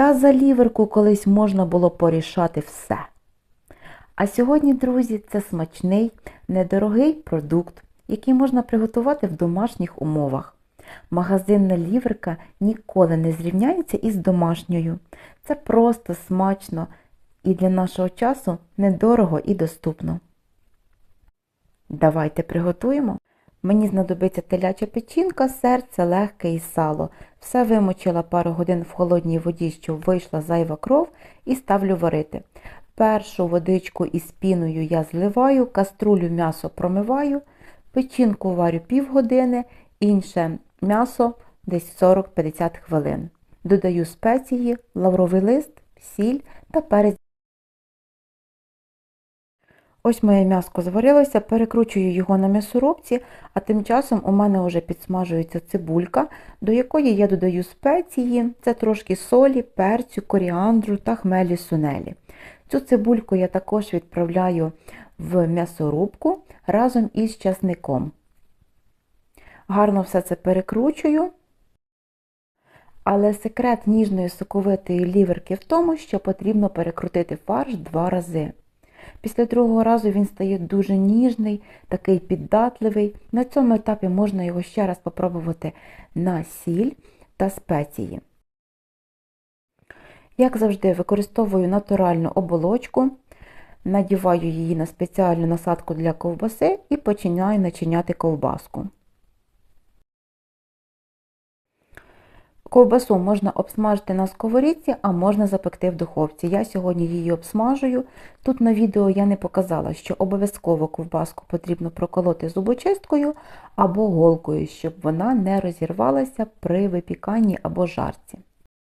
Та за ліверку колись можна було порішати все. А сьогодні, друзі, це смачний, недорогий продукт, який можна приготувати в домашніх умовах. Магазинна ліверка ніколи не зрівняється із домашньою. Це просто смачно і для нашого часу недорого і доступно. Давайте приготуємо. Мені знадобиться теляча печінка, серце, легке і сало. Все вимочила пару годин в холодній воді, щоб вийшла зайва кров, і ставлю варити. Першу водичку із піною я зливаю, каструлю м'ясо промиваю, печінку варю півгодини, інше м'ясо десь 40-50 хвилин. Додаю спеції, лавровий лист, сіль та перець. Ось моє м'яско зварилося, перекручую його на м'ясорубці, а тим часом у мене вже підсмажується цибулька, до якої я додаю спеції, це трошки солі, перцю, коріандру та хмелі сунелі. Цю цибульку я також відправляю в м'ясорубку разом із часником. Гарно все це перекручую. Але секрет ніжної соковитої ліверки в тому, що потрібно перекрутити фарш два рази. Після другого разу він стає дуже ніжний, такий піддатливий. На цьому етапі можна його ще раз попробувати на сіль та спеції. Як завжди, використовую натуральну оболочку, надіваю її на спеціальну насадку для ковбаси і починаю начиняти ковбаску. Ковбасу можна обсмажити на сковорідці, а можна запекти в духовці. Я сьогодні її обсмажую. Тут на відео я не показала, що обов'язково ковбаску потрібно проколоти зубочисткою або голкою, щоб вона не розірвалася при випіканні або жарці.